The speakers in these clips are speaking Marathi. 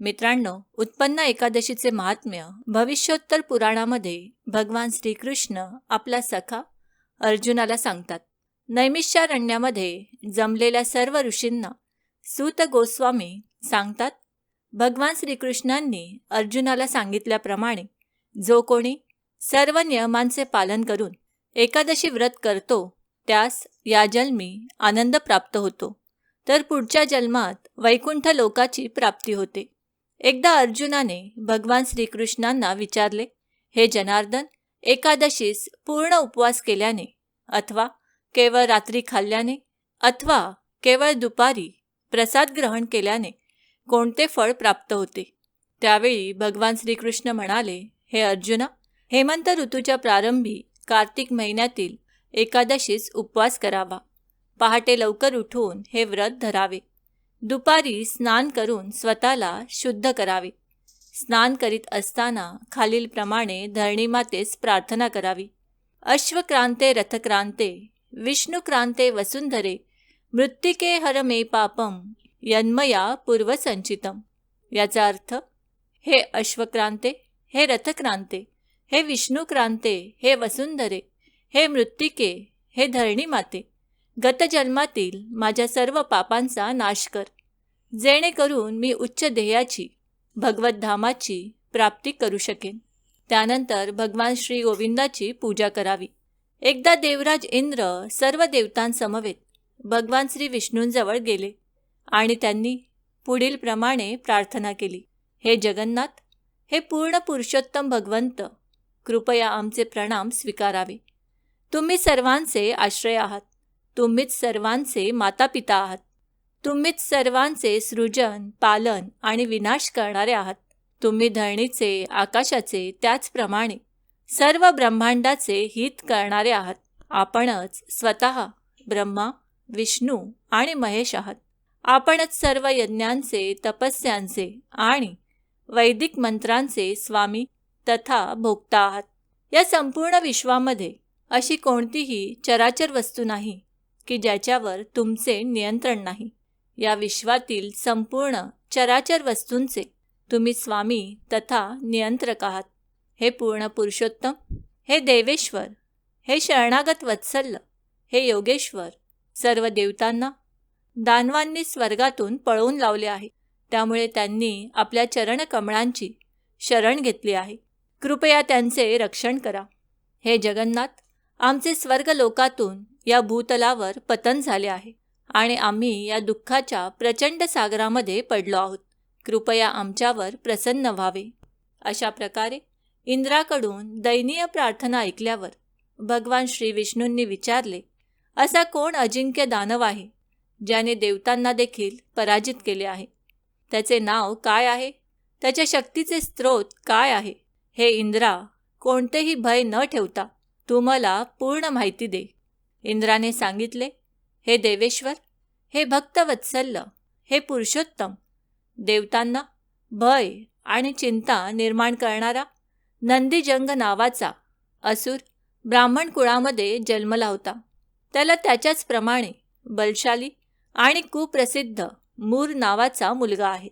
मित्रांनो उत्पन्न एकादशीचे महात्म्य भविष्योत्तर पुराणामध्ये भगवान श्रीकृष्ण आपला सखा अर्जुनाला सांगतात. नैमिष्यारण्यामध्ये जमलेल्या सर्व ऋषींना सूत गोस्वामी सांगतात भगवान श्रीकृष्णांनी अर्जुनाला सांगितल्याप्रमाणे जो कोणी सर्व नियमांचे पालन करून एकादशी व्रत करतो त्यास या जन्मी आनंद प्राप्त होतो. तर पुढच्या जन्मात वैकुंठ लोकाची प्राप्ती होते. एकदा अर्जुनाने भगवान श्रीकृष्णांना विचारले हे जनार्दन एकादशीस पूर्ण उपवास केल्याने अथवा केवळ रात्री खाल्ल्याने अथवा केवळ दुपारी प्रसाद ग्रहण केल्याने कोणते फळ प्राप्त होते? त्यावेळी भगवान श्रीकृष्ण म्हणाले हे अर्जुना हेमंत ऋतूच्या प्रारंभी कार्तिक महिन्यातील एकादशीस उपवास करावा. पहाटे लवकर उठून हे व्रत धरावे. दुपारी स्नान करून स्वतःला शुद्ध करावे. स्नान करीत असताना खालीलप्रमाणे धरणीमातेस प्रार्थना करावी. अश्वक्रांते रथक्रांते विष्णुक्रांते वसुंधरे मृत्तिके हर मे पापम यन्मया पूर्वसंचितम. याचा अर्थ हे अश्वक्रांते हे रथक्रांते हे विष्णुक्रांते हे वसुंधरे हे मृत्तिके हे धरणी माते गतजन्मातील माझ्या सर्व पापांचा नाश कर. जेणेकरून मी उच्च ध्येयाची भगवद्धामाची प्राप्ती करू शकेन. त्यानंतर भगवान श्री गोविंदाची पूजा करावी. एकदा देवराज इंद्र सर्व देवतांसमवेत भगवान श्री विष्णूंजवळ गेले आणि त्यांनी पुढील प्रमाणे प्रार्थना केली हे जगन्नाथ हे पूर्ण पुरुषोत्तम भगवंत कृपया आमचे प्रणाम स्वीकारावे. तुम्ही सर्वांचे आश्रय आहात तुम्हीच सर्वांचे मातापिता आहात. तुम्हीच सर्वांचे सृजन पालन आणि विनाश करणारे आहात. तुम्ही धरणीचे आकाशाचे त्याचप्रमाणे सर्व ब्रह्मांडाचे हित करणारे आहात. आपणच स्वतः ब्रह्मा विष्णू आणि महेश आहात. आपणच सर्व यज्ञांचे तपस्यांचे आणि वैदिक मंत्रांचे स्वामी तथा भोगता आहात. या संपूर्ण विश्वामध्ये अशी कोणतीही चराचर वस्तू नाही की ज्याच्यावर तुमचे नियंत्रण नाही. या विश्वातील संपूर्ण चराचर वस्तूंचे तुम्ही स्वामी तथा नियंत्रक आहात. हे पूर्ण पुरुषोत्तम हे देवेश्वर हे शरणागत वत्सल्य हे योगेश्वर सर्व देवतांना दानवांनी स्वर्गातून पळवून लावले आहे. त्यामुळे त्यांनी आपल्या चरणकमळांची शरण घेतली आहे. कृपया त्यांचे रक्षण करा. हे जगन्नाथ आमचे स्वर्ग लोकातून या भूतलावर पतन झाले आहे. आणि आम्ही या दुःखाच्या प्रचंड सागरामध्ये पडलो आहोत. कृपया आमच्यावर प्रसन्न व्हावे. अशा प्रकारे इंद्राकडून दयनीय प्रार्थना ऐकल्यावर भगवान श्री विष्णूंनी विचारले असा कोण अजिंक्य दानव आहे ज्याने देवतांना देखील पराजित केले आहे? त्याचे नाव काय आहे? त्याच्या शक्तीचे स्रोत काय आहे? हे इंद्रा कोणतेही भय न ठेवता तू मला पूर्ण माहिती दे. इंद्राने सांगितले हे देवेश्वर हे भक्तवत्सल्य हे पुरुषोत्तम देवतांना भय आणि चिंता निर्माण करणारा नंदीजंग नावाचा असुर ब्राह्मण कुळामध्ये जन्मला होता. त्याला त्याच्याचप्रमाणे बलशाली आणि कुप्रसिद्ध मूर नावाचा मुलगा आहे.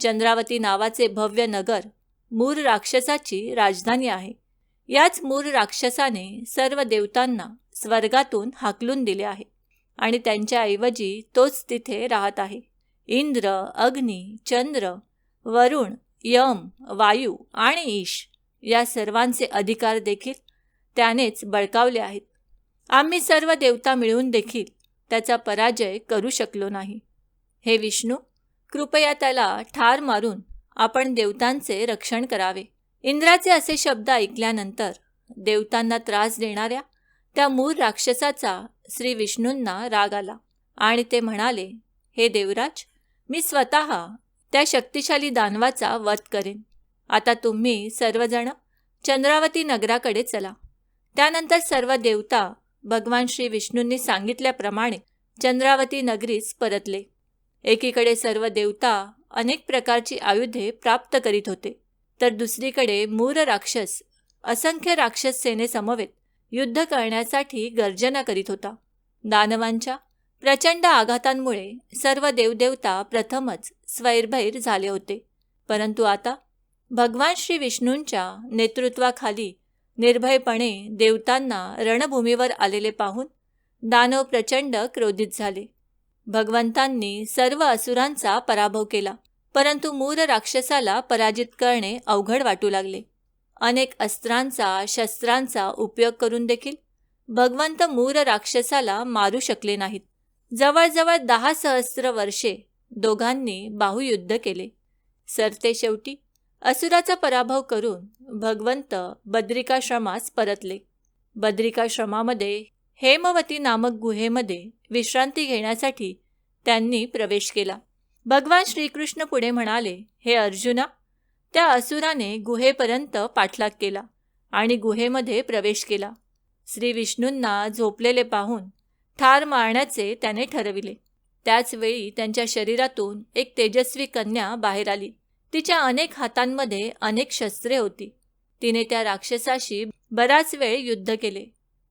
चंद्रावती नावाचे भव्य नगर मूर राक्षसाची राजधानी आहे. याच मूर राक्षसाने सर्व देवतांना स्वर्गातून हाकलून दिले आहे. आणि त्यांच्याऐवजी तोच तिथे राहत आहे. इंद्र अग्नी चंद्र वरुण यम वायू आणि ईश या सर्वांचे अधिकार देखील त्यानेच बळकावले आहेत. आम्ही सर्व देवता मिळून देखील त्याचा पराजय करू शकलो नाही. हे विष्णू कृपया त्याला ठार मारून आपण देवतांचे रक्षण करावे. इंद्राचे असे शब्द ऐकल्यानंतर देवतांना त्रास देणाऱ्या त्या मूळ राक्षसाचा श्री विष्णूंना राग आला आणि ते म्हणाले हे देवराज मी स्वतः त्या शक्तिशाली दानवाचा वध करेन. आता तुम्ही सर्वजण चंद्रावती नगराकडे चला. त्यानंतर सर्व देवता भगवान श्री विष्णूंनी सांगितल्याप्रमाणे चंद्रावती नगरीस परतले. एकीकडे सर्व देवता अनेक प्रकारची आयुधे प्राप्त करीत होते. तर दुसरीकडे मूर राक्षस असंख्य राक्षस सेनेसमवेत युद्ध करण्यासाठी गर्जना करीत होता. दानवांच्या प्रचंड आघातांमुळे सर्व देवदेवता प्रथमच स्वैरभैर झाले होते. परंतु आता भगवान श्री विष्णूंच्या नेतृत्वाखाली निर्भयपणे देवतांना रणभूमीवर आलेले पाहून दानव प्रचंड क्रोधित झाले. भगवंतांनी सर्व असुरांचा पराभव केला परंतु मूर राक्षसाला पराजित करणे अवघड वाटू लागले. अनेक अस्त्रांचा शस्त्रांचा उपयोग करून देखील भगवंत मूर राक्षसाला मारू शकले नाहीत. जवळजवळ दहा सहस्र वर्षे दोघांनी बाहुयुद्ध केले. सरते शेवटी असुराचा पराभव करून भगवंत बद्रिकाश्रमास परतले. बद्रिकाश्रमामध्ये हेमवती नामक गुहेमध्ये विश्रांती घेण्यासाठी त्यांनी प्रवेश केला. भगवान श्रीकृष्ण पुढे म्हणाले हे अर्जुना त्या असुराने गुहेपर्यंत पाठलाग केला आणि गुहेमध्ये प्रवेश केला. श्री विष्णूंना झोपलेले पाहून ठार मारण्याचे त्याने ठरविले. त्याचवेळी त्यांच्या शरीरातून एक तेजस्वी कन्या बाहेर आली. तिच्या अनेक हातांमध्ये अनेक शस्त्रे होती. तिने त्या राक्षसाशी बराच वेळ युद्ध केले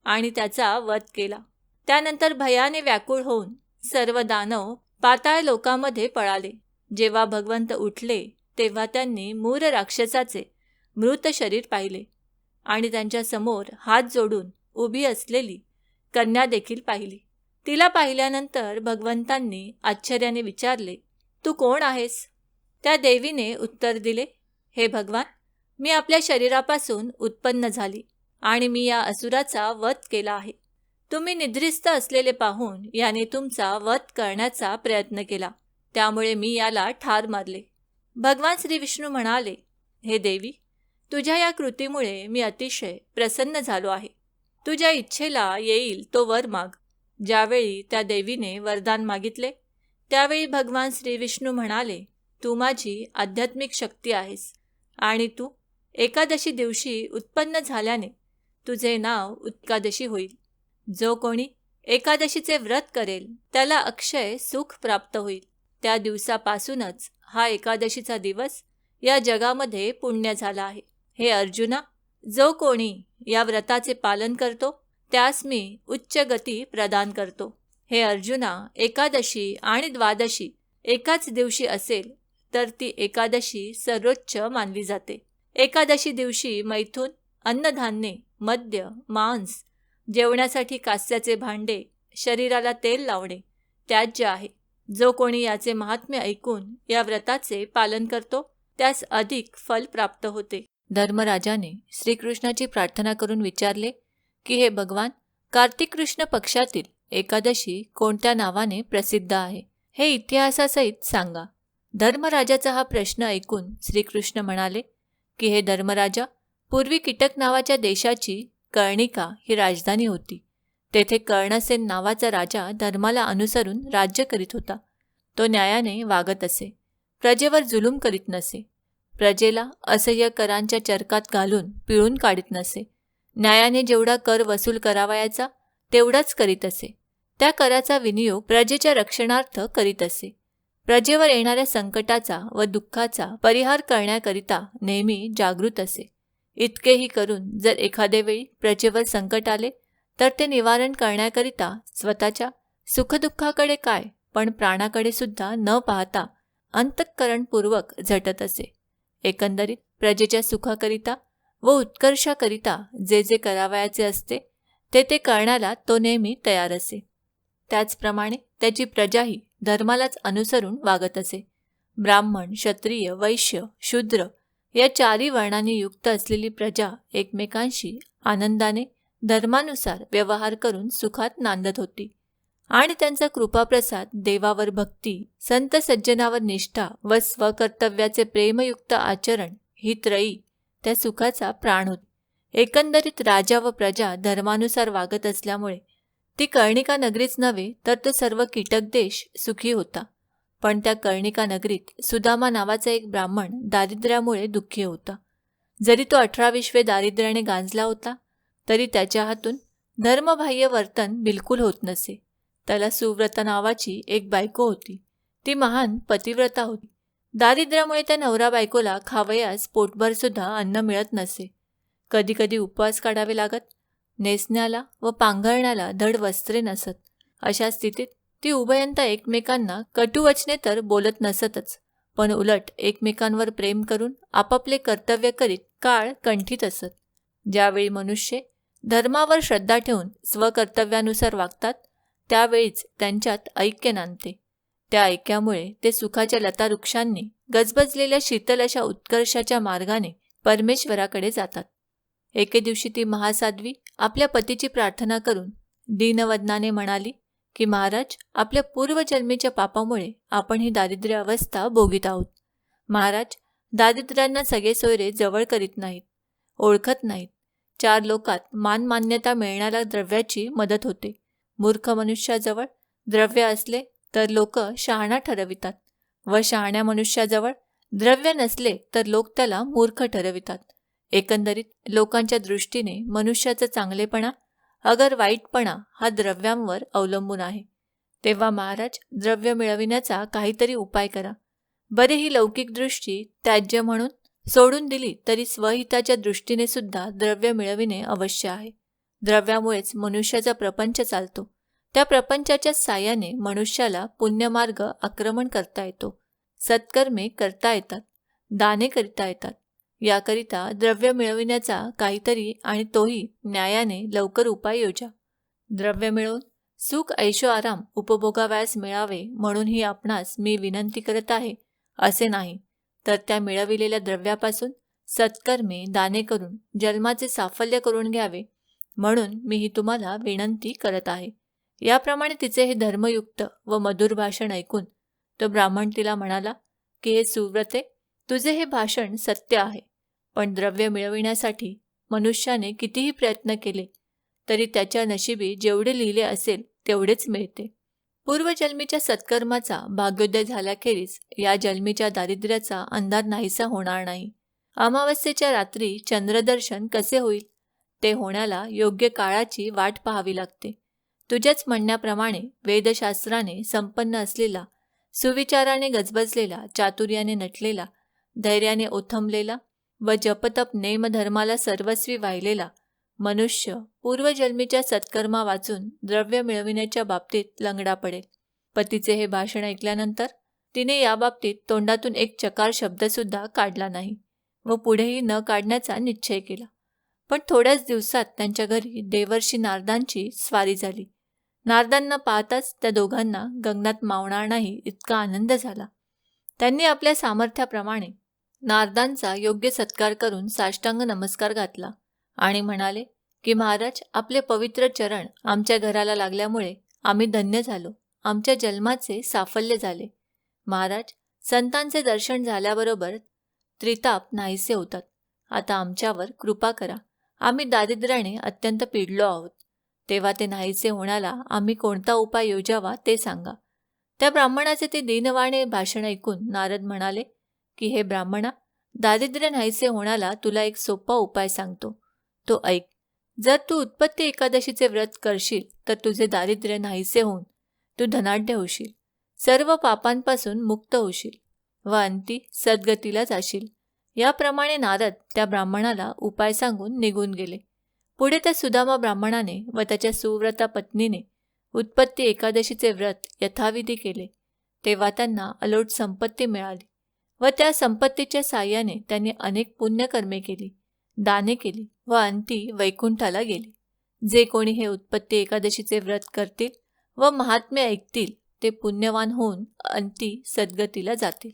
आणि त्याचा वध केला. त्यानंतर भयाने व्याकुळ होऊन सर्व दानव पाताळ लोकांमध्ये पळाले. जेव्हा भगवंत उठले तेव्हा त्यांनी मूर राक्षसाचे मृत शरीर पाहिले आणि त्यांच्यासमोर हात जोडून उभी असलेली कन्या देखील पाहिली. तिला पाहिल्यानंतर भगवंतांनी आश्चर्याने विचारले तू कोण आहेस? त्या देवीने उत्तर दिले हे भगवान मी आपल्या शरीरापासून उत्पन्न झाली आणि मी या असुराचा वध केला आहे. तुम्ही निद्रिस्त असलेले पाहून याने तुमचा वध करण्याचा प्रयत्न केला. त्यामुळे मी याला ठार मारले. भगवान श्री विष्णू म्हणाले हे देवी तुझ्या या कृतीमुळे मी अतिशय प्रसन्न झालो आहे. तुझ्या इच्छेला येईल तो वर माग. ज्यावेळी त्या देवीने वरदान मागितले त्यावेळी भगवान श्री विष्णू म्हणाले तू माझी आध्यात्मिक शक्ती आहेस आणि तू एकादशी दिवशी उत्पन्न झाल्याने तुझे नाव उत्कादशी होईल. जो कोणी एकादशीचे व्रत करेल त्याला अक्षय सुख प्राप्त होईल. त्या दिवसापासूनच हा एकादशीचा दिवस या जगामध्ये पुण्य झाला आहे. हे अर्जुना जो कोणी या व्रताचे पालन करतो त्यास मी उच्च गती प्रदान करतो. हे अर्जुना एकादशी आणि द्वादशी एकाच दिवशी असेल तर ती एकादशी सर्वोच्च मानली जाते. एकादशी दिवशी मैथून अन्नधान्ये मद्य मांस जेवण्यासाठी कास्याचे भांडे शरीराला तेल लावणे त्याज्य आहे जो कोणी याचे महात्म्य ऐकून या व्रताचे पालन करतो त्यास अधिक फल प्राप्त होते. धर्मराजाने श्रीकृष्णाची प्रार्थना करून विचारले की हे भगवान कार्तिक कृष्ण पक्षातील एकादशी कोणत्या नावाने प्रसिद्ध आहे? हे इतिहासासहित सांगा. धर्मराजाचा हा प्रश्न ऐकून श्रीकृष्ण म्हणाले की हे धर्मराजा पूर्वी कीटक नावाच्या देशाची कर्णिका ही राजधानी होती. तेथे कर्णसेन नावाचा राजा धर्माला अनुसरून राज्य करीत होता. तो न्यायाने वागत असे. प्रजेवर जुलूम करीत नसे. प्रजेला असह्य करांच्या चरकात घालून पिळून काढीत नसे. न्यायाने जेवढा कर वसूल करावायचा तेवढाच करीत असे. त्या कराचा विनियोग प्रजेच्या रक्षणार्थ करीत असे. प्रजेवर येणाऱ्या संकटाचा व दुःखाचा परिहार करण्याकरिता नेहमी जागृत असे. इतकेही करून जर एखाद्या वेळी प्रजेवर संकट आले तर ते निवारण करण्याकरिता स्वतःच्या सुखदुःखाकडे काय पण प्राणाकडे सुद्धा न पाहता अंतःकरणपूर्वक झटत असे. एकंदरीत प्रजेच्या सुखाकरिता व उत्कर्षाकरिता जे जे करावयाचे असते ते ते करण्याला तो नेहमी तयार असे. त्याचप्रमाणे त्याची प्रजाही धर्मालाच अनुसरून वागत असे. ब्राह्मण क्षत्रिय वैश्य शूद्र या चारी वर्णांनी युक्त असलेली प्रजा एकमेकांशी आनंदाने धर्मानुसार व्यवहार करून सुखात नांदत होती. आणि त्यांचा कृपाप्रसाद देवावर भक्ती संत सज्जनावर निष्ठा व स्वकर्तव्याचे प्रेमयुक्त आचरण ही त्रयी त्या सुखाचा प्राण होती. एकंदरीत राजा व प्रजा धर्मानुसार वागत असल्यामुळे ती कर्णिका नगरीच नव्हे तर तो सर्व कीटक देश सुखी होता. पण त्या कर्णिका नगरीत सुदामा नावाचा एक ब्राह्मण दारिद्र्यामुळे दुःखी होता. जरी तो अठरा विश्वे दारिद्र्याने गांजला होता तरी त्याच्या हातून धर्मबाह्य वर्तन बिलकुल होत नसे. त्याला सुव्रता नावाची एक बायको होती. ती महान पतिव्रता होती. दारिद्र्यामुळे त्या नवरा बायकोला खावयास पोटभर सुद्धा अन्न मिळत नसे. कधीकधी उपवास काढावे लागत नेसण्याला व पांघरण्याला धड वस्त्रे नसत. अशा स्थितीत ती उभयंता एकमेकांना कटुवचने तर बोलत नसतच पण उलट एकमेकांवर प्रेम करून आपापले कर्तव्य करीत काळ कंठीत असत. ज्यावेळी मनुष्य धर्मावर श्रद्धा ठेवून स्वकर्तव्यानुसार वागतात त्यावेळीच त्यांच्यात ऐक्य नांदते. त्या ऐक्यामुळे ते सुखाच्या लतावृक्षांनी गजबजलेल्या शीतल अशा उत्कर्षाच्या मार्गाने परमेश्वराकडे जातात. एके दिवशी ती महासाध्वी आपल्या पतीची प्रार्थना करून दीनवदनाने म्हणाली की महाराज आपल्या पूर्वजन्मीच्या पापामुळे आपण ही दारिद्र्य अवस्था भोगीत आहोत. महाराज दारिद्र्यांना सगळे सोयरे जवळ करीत नाहीत ओळखत नाहीत. चार लोकात मानमान्यता मिळणाऱ्या द्रव्याची मदत होते. मूर्ख मनुष्याजवळ द्रव्य असले तर लोक शहाणा ठरवितात व शहाण्या मनुष्याजवळ द्रव्य नसले तर लोक त्याला मूर्ख ठरवितात. एकंदरीत लोकांच्या दृष्टीने मनुष्याचा चांगलेपणा अगर वाईटपणा हा द्रव्यांवर अवलंबून आहे. तेव्हा महाराज द्रव्य मिळविण्याचा काहीतरी उपाय करा. बरे ही लौकिक दृष्टी त्याज्य म्हणून सोडून दिली तरी स्वहिताच्या दृष्टीने सुद्धा द्रव्य मिळविणे अवश्य आहे. द्रव्यामुळेच मनुष्याचा प्रपंच चालतो. त्या प्रपंचाच्या साह्याने मनुष्याला पुण्यमार्ग आक्रमण करता येतो. सत्कर्मे करता येतात. दाने करता येतात. याकरिता द्रव्य मिळविण्याचा काहीतरी आणि तोही न्यायाने लवकर उपाय योजा. द्रव्य मिळवून सुख ऐशो आराम उपभोगावयास मिळावे म्हणून ही आपणास मी विनंती करत आहे असे नाही. तर त्या मिळविलेल्या द्रव्यापासून सत्कर्मे दाने करून जन्माचे साफल्य करून घ्यावे म्हणून मी ही तुम्हाला विनंती करत आहे. याप्रमाणे तिचे हे धर्मयुक्त व मधुर भाषण ऐकून तो ब्राह्मण तिला म्हणाला की हे सुव्रते तुझे हे भाषण सत्य आहे पण द्रव्य मिळविण्यासाठी मनुष्याने कितीही प्रयत्न केले तरी त्याच्या नशिबी जेवढे लिहिले असेल तेवढेच मिळते. पूर्वजन्मीच्या सत्कर्माचा भाग्योदय झाल्याखेरीज या जन्मीच्या दारिद्र्याचा अंदाज नाहीसा होणार नाही. अमावस्येच्या रात्री चंद्रदर्शन कसे होईल? ते होण्याला योग्य काळाची वाट पाहावी लागते. तुझ्याच म्हणण्याप्रमाणे वेदशास्त्राने संपन्न असलेला सुविचाराने गजबजलेला चातुर्याने नटलेला धैर्याने ओथंबलेला व जपतप नेमधर्माला सर्वस्वी वाहिलेला मनुष्य पूर्वजन्मीच्या सत्कर्मा वाचून द्रव्य मिळविण्याच्या बाबतीत लंगडा पडेल. पतीचे हे भाषण ऐकल्यानंतर तिने याबाबतीत तोंडातून एक चकार शब्दसुद्धा काढला नाही व पुढेही न काढण्याचा निश्चय केला. पण थोड्याच दिवसात त्यांच्या घरी देवर्षी नारदांची स्वारी झाली. नारदांना पाहताच त्या दोघांना गगनात मावणार नाही इतका आनंद झाला. त्यांनी आपल्या सामर्थ्याप्रमाणे नारदांचा योग्य सत्कार करून साष्टांग नमस्कार घातला. आणि म्हणाले की महाराज आपले पवित्र चरण आमच्या घराला लागल्यामुळे आम्ही धन्य झालो. आमच्या जन्माचे साफल्य झाले. महाराज संतांचे दर्शन झाल्याबरोबर त्रिताप नाहीसे होतात. आता आमच्यावर कृपा करा. आम्ही दारिद्र्याने अत्यंत पिडलो आहोत. तेव्हा ते नाहीसे होण्याला आम्ही कोणता उपाय योजावा ते सांगा. त्या ब्राह्मणाचे ते दीनवाणे भाषण ऐकून नारद म्हणाले की हे ब्राह्मणा दारिद्र्य नाहीसे होण्याला तुला एक सोपा उपाय सांगतो. तो ऐक जर तू उत्पत्ती एकादशीचे व्रत करशील तर तुझे दारिद्र्य नाहीसे होऊन तू धनाढ्य होशील. सर्व पापांपासून मुक्त होशील व अंती सद्गतीला जाशील. याप्रमाणे नारद त्या ब्राह्मणाला उपाय सांगून निघून गेले. पुढे त्या सुदामा ब्राह्मणाने व त्याच्या सुव्रता पत्नीने उत्पत्ती एकादशीचे व्रत यथाविधी केले. तेव्हा त्यांना अलोट संपत्ती मिळाली व त्या संपत्तीच्या साह्याने त्यांनी अनेक पुण्यकर्मे केली दाने केली व अंती वैकुंठाला गेले. जे कोणी हे उत्पत्ती एकादशीचे व्रत करतील व महात्म्य ऐकतील ते पुण्यवान होऊन अंती सद्गतीला जातील.